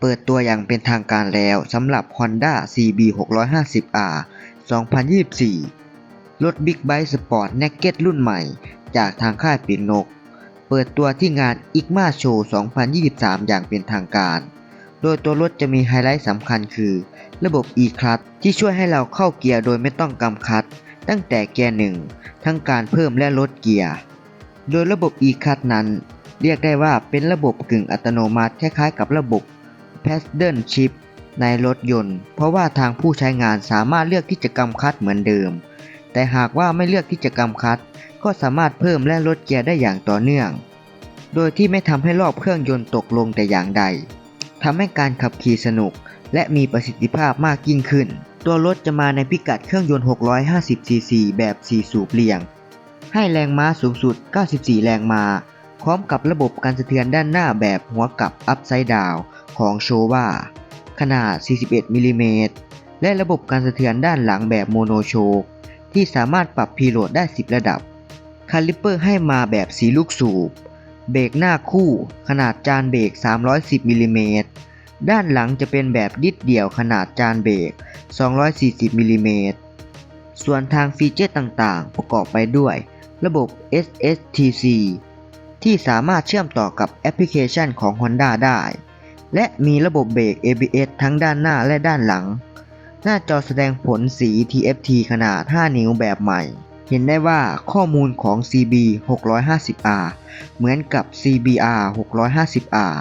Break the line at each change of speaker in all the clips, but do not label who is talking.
เปิดตัวอย่างเป็นทางการแล้วสำหรับ Honda CB 650R 2024 รถบิ๊กไบค์สปอร์ต Naked รุ่นใหม่ จากทางค่ายปีกนก เปิดตัวที่งาน ICMA Show 2023 อย่างเป็นทางการ โดยตัวรถจะมีไฮไลท์สำคัญคือ ระบบ e-clutch ที่ช่วยให้เราเข้าเกียร์โดยไม่ต้องกำคัด ตั้งแต่เกียร์หนึ่งทั้งการเพิ่มและลดเกียร์ โดยระบบ e-clutch นั้น เรียกได้ว่าเป็นระบบกึ่งอัตโนมัติคล้ายๆกับระบบ Paddle Shift ในรถยนต์ เพราะว่าทางผู้ใช้งานสามารถเลือกที่จะกำคัดเหมือนเดิม แต่หากว่าไม่เลือกที่จะกำคัด ก็สามารถเพิ่มและลดเกียร์ได้อย่างต่อเนื่อง โดยที่ไม่ทำให้รอบเครื่องยนต์ตกลงแต่อย่างใดทำให้การขับขี่สนุก และมีประสิทธิภาพมากยิ่งขึ้น ตัวรถจะมาในพิกัดเครื่องยนต์ 650 ซีซี แบบ 4 สูบเรียง ให้แรงม้าสูงสุด 94 แรงม้า พร้อมกับระบบการสะเทือนด้านหน้าแบบหัวกลับอัพไซด์ดาว ของโชวาขนาด 41 มิลลิเมตร และระบบการสะเทือนด้านหลังแบบโมโนโชค ที่สามารถปรับพีโหลดได้ 10 ระดับ คาลิปเปอร์ให้มาแบบสีลูกสูบ เบรกหน้าคู่ ขนาดจานเบรก 310 มิลลิเมตร ด้านหลังจะเป็นแบบดิดเดี่ยวขนาดจานเบรก 240 มิลลิเมตร ส่วนทางฟีเจอร์ต่างๆ ประกอบไปด้วย ระบบ SSTC ที่สามารถเชื่อมต่อกับแอปพลิเคชันของ Honda ได้ และมีระบบเบรก ABS ทั้งด้านหน้าและด้านหลัง หน้าจอแสดงผลสี TFT ขนาด 5 นิ้วแบบใหม่ เห็นได้ว่าข้อมูลของ CB 650R เหมือนกับ CBR 650R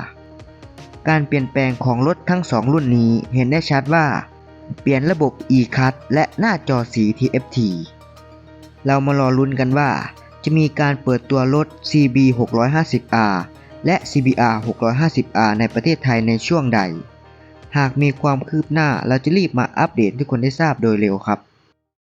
การเปลี่ยนแปลงของรถทั้งสองรุ่นนี้เห็นได้ชัดว่า เปลี่ยนระบบ e-cut และหน้าจอสี TFT เรามารอลุ้นกันว่า จะมีการเปิดตัวรถ CB 650R และ CBR 650R ในประเทศไทยในช่วงใด หากมีความคืบหน้าเราจะรีบมาอัปเดตทุกคนได้ทราบโดยเร็วครับ